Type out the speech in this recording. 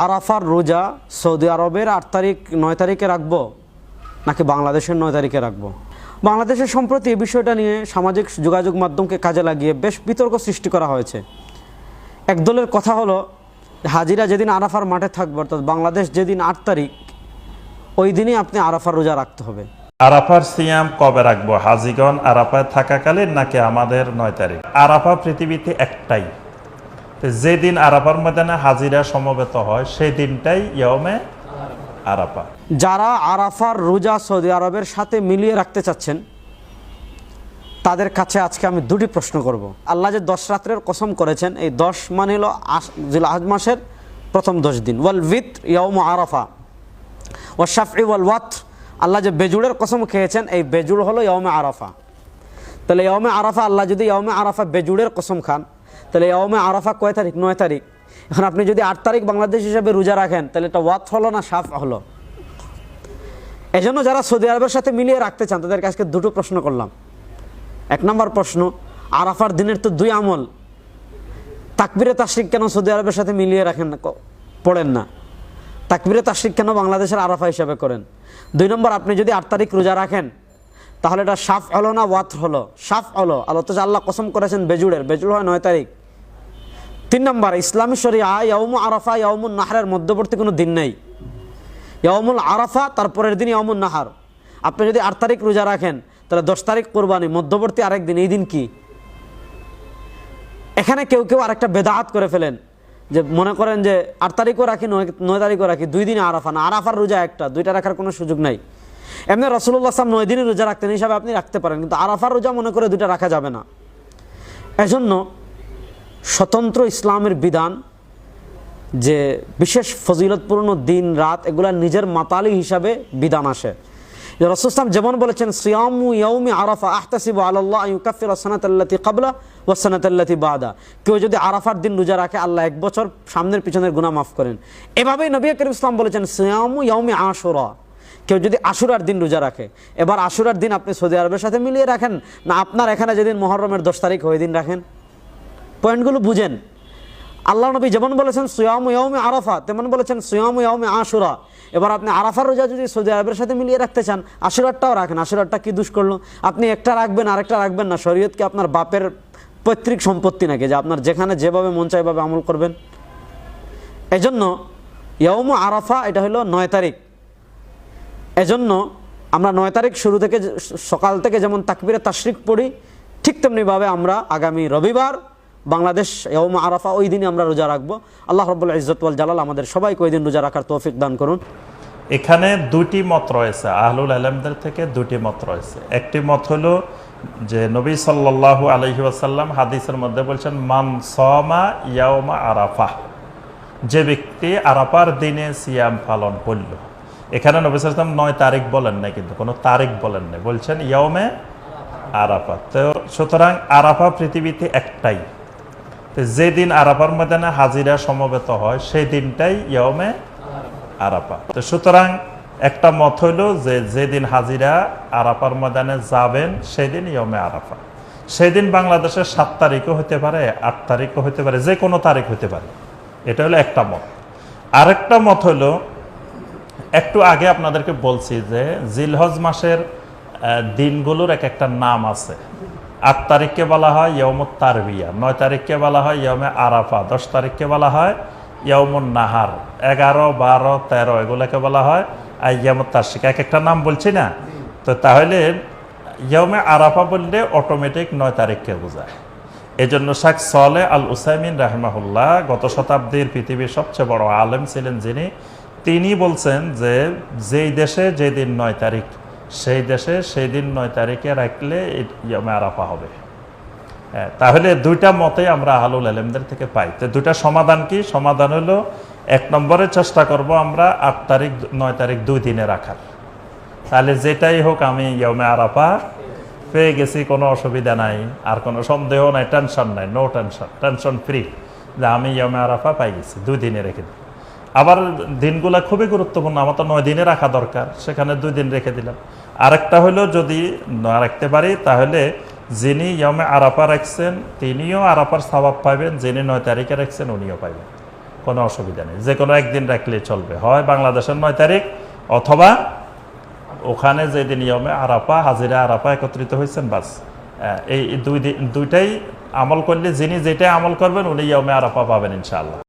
আরাফার রোজা সৌদি আরবের আট তারিখ, নয় তারিখে রাখব নাকি বাংলাদেশের নয় তারিখে রাখব? বাংলাদেশের সম্প্রতি এই বিষয়টা নিয়ে সামাজিক যোগাযোগ মাধ্যমকে কাজে লাগিয়ে বেশ বিতর্ক সৃষ্টি করা হয়েছে। একদলের কথা হলো, হাজিরা যেদিন আরাফার মাঠে থাকবে, অর্থাৎ বাংলাদেশ যেদিন আট তারিখ, ওই দিনই আপনি আরাফার রোজা রাখতে হবে। আরাফার সিয়াম কবে রাখব? হাজিগণ আরাফায় থাকাকালীন নাকি আমাদের নয় তারিখ? আরাফা পৃথিবীতে একটাই। যেদিন আরাফার ময়দানে হাজিরা সমবেত হয় সেই দিনটাই ইয়মে আরাফা। যারা আরাফার রোজা সৌদি আরবের সাথে মিলিয়ে রাখতে চাচ্ছেন, তাদের কাছে আজকে আমি দুটি প্রশ্ন করব। আল্লাহ যে দশ রাত্রের কসম করেছেন, এই দশ মানে হলো আজ মাসের প্রথম দশ দিন। ওয়াল উইথ ইয়ম আরাফা ও শাফি ওয়াল ওয়াত আল্লাহ যে বেজুড়ের কসম খেয়েছেন, এই বেজুড় হলো ইয়মে আরাফা। তাহলে ইয়মে আরাফা, আল্লাহ যদি ইয়মে আরাফা বেজুড়ের কসম খান তাহলে ইয়মে আরাফা কয় তারিখ? নয় তারিখ। এখন আপনি যদি আট তারিখ বাংলাদেশ হিসাবে রোজা রাখেন, তাহলে এটা ওয়াত হলো না সাফ হলো? এজন্য যারা সৌদি আরবের সাথে মিলিয়ে রাখতে চান, তাদেরকে আজকে দুটো প্রশ্ন করলাম। এক নম্বর প্রশ্ন, আরাফার দিনের তো দুই আমল। তাকবিরে তাশরিক কেন সৌদি আরবের সাথে মিলিয়ে রাখেন না? পড়েন না। তাকবিরে তাশরিক কেন বাংলাদেশের আরাফা হিসাবে করেন? দুই নম্বর, আপনি যদি আট তারিখ রোজা রাখেন তাহলে এটা সাফ হলো না ওয়াত হলো? সাফ হলো। আর অথচ আল্লাহ কসম করেছেন বেজুড়ের। বেজুড় হয় নয় তারিখ। তিন নম্বর, ইসলামী শরিয়া ইয়মু আরাফা ইয়মুল নাহারের মধ্যবর্তী কোনো দিন নেই। ইয়মুল আরাফা, তারপরের দিন ইয়মুল নাহার। আপনি যদি আট তারিখ রোজা রাখেন, তাহলে দশ তারিখ কোরবানি, মধ্যবর্তী আরেক দিন। এই দিন কি? এখানে কেউ কেউ আরেকটা বেদাহাত করে ফেলেন। যে মনে করেন যে আট তারিখও রাখি, নয় নয় তারিখও রাখি, দুই দিনে আরাফা না। আরাফার রোজা একটা, দুইটা রাখার কোনো সুযোগ নাই। এমনি রসুল্লাহ সাহেব নয় দিনে রোজা রাখতেন হিসাবে আপনি রাখতে পারেন, কিন্তু আরাফার রোজা মনে করে দুইটা রাখা যাবে না। এজন্য স্বতন্ত্র ইসলামের বিধান যে বিশেষ ফজিলতপূর্ণ দিন, রাত, এগুলা নিজের মাতালি হিসাবে বিধান আসে। রসুলাম যেমন বলেছেন, সিয়ামু ইয়ৌমি আরাফা আহতাসিব আল্লাহ ইউকাফির সানাতাল্লাতি কাবলা ও সানাতাল্লাতি বাদা। কেউ যদি আরাফার দিন রোজা রাখে, আল্লাহ এক বছর সামনের পিছনের গুনাহ মাফ করেন। এভাবেই নবী করিম ইসলাম বলেছেন, সিয়ামু ইয়ৌমি আশুরা। কেউ যদি আশুরার দিন রোজা রাখে, এবার আশুরার দিন আপনি সৌদি আরবের সাথে মিলিয়ে রাখেন, না আপনার এখানে যেদিন মহরমের দশ তারিখ ওই দিন রাখেন? পয়েন্টগুলো বুঝেন। আল্লাহ নবী যেমন বলেছেন, সুয়াম ইয়মে আরাফা তেমন বলেছেন, সুয়াম ইয়মে আশুরা এবার আপনি আরাফার রোজা যদি সৌদি আরবের সাথে মিলিয়ে রাখতে চান, আশুরারটাও রাখেন, আশুরারটা কি দুষ করল? আপনি একটা রাখবেন, আরেকটা রাখবেন না, শরীয়ত কি আপনার বাপের পৈতৃক সম্পত্তি নাকি, যে আপনার যেখানে যেভাবে মন চাইভাবে আমল করবেন? এজন্য ইয়ম আরাফা, এটা হলো নয় তারিখ। এজন্য আমরা নয় তারিখ শুরু থেকে সকাল থেকে যেমন তাকবিরে তাশরিক পড়ি, ঠিক তেমনিভাবে আমরা আগামী রবিবার বাংলাদেশ ইয়ম আরাফা, ওই দিনই আমরা রোজা রাখব। আল্লাহ রব্বুল ইজ্জতুল জালাল আমাদের সবাইকে ওই দিন রোজা রাখার তৌফিক দান করুন। এখানে দুটি মত রয়েছে, আহলুল আলমদের থেকে দুটি মত রয়েছে। একটি মত হলো যে নবী সাল্লাল্লাহু আলহি আসাল্লাম হাদিসের মধ্যে বলছেন, মান সমা ইয়াওমা আরাফা। যে ব্যক্তি আরাফার দিনে সিয়াম পালন করল এখানে নবী সাল্লাম নয় তারিখ বলেন না কিন্তু কোনো তারিখ বলেন না বলছেন ইয়মে আরাফা তো সুতরাং আরাফা পৃথিবীতে একটাই। তো যেদিন আরাফার ময়দানে হাজিরা সমবেত হয়, সেই দিনটাই ইয়মে আরাফা। তো সুতরাং একটা মত হইল যে যেদিন হাজিরা আরাফার ময়দানে যাবেন, সেদিন ইয়মে আরাফা। সেদিন বাংলাদেশের সাত তারিখও হতে পারে, আট তারিখও হতে পারে, যে কোনো তারিখ হতে পারে। এটা হলো একটা মত। আরেকটা মত হলো একটু আগে আপনাদেরকে বলছি যে জিলহজ মাসের দিনগুলোর এক একটা নাম আছে। আট তারিখকে বলা হয় ইয়মত তারবিয়া, নয় তারিখকে বলা হয় ইয়মে আরাফা, দশ তারিখকে বলা হয় ইয়মুন নাহার, এগারো, বারো, তেরো, এগুলোকে বলা হয় আর ইয়মত তার্শিক এক একটা নাম বলছি না? তো তাহলে ইয়মে আরাফা বললে অটোমেটিক নয় তারিখকে বোঝায়। এজন্য শাক সলে আল উসাইমিন রাহমাহুল্লাহ গত শতাব্দীর পৃথিবীর সবচেয়ে বড় আলেম ছিলেন যিনি। তিনি বলছেন যে যেই দেশে যেদিন নয় তারিখ সেই দেশে সেই দিন নয় তারিখে রাখলে আরাফা হবে। হ্যাঁ, তাহলে দুইটা মতে আমরা আহলুল আলেমদের থেকে পাই। তো দুইটা সমাধান কি? সমাধান হলো এক নম্বরে চেষ্টা করব আমরা আট তারিখ নয় তারিখ দুই দিনে রাখার। তাহলে যেটাই হোক আমি ইয়মে আরাফা পেয়ে গেছি কোনো অসুবিধা নাই আর কোনো সন্দেহ নাই টেনশন নাই নো টেনশন টেনশন ফ্রি। যে আমি ইয়মে আরাফা পাই গেছি দুই দিনে রেখে দিই। আবার দিনগুলা খুবই গুরুত্বপূর্ণ, আমার তো নয় দিনে রাখা দরকার, সেখানে দুই দিন রেখে দিলাম। আরেকটা হলো যদি না রাখতে পারি, তাহলে যিনি ইয়মে আরাফা রাখছেন, তিনিও আরাফার স্বভাব পাবেন যিনি নয় তারিখে রাখছেন, উনিও পাইবেন। কোনো অসুবিধা নেই, যে কোনো একদিন রাখলে চলবে। হয় বাংলাদেশের নয় তারিখ, অথবা ওখানে যেদিন ইয়মে আরাপা হাজিরা আরাপা একত্রিত হয়েছেন, বাস। এই দুই দিন, দুইটাই আমল করলে যিনি যেটাই আমল করবেন, উনি ইয়মে আরাপা পাবেন, ইনশাআল্লাহ।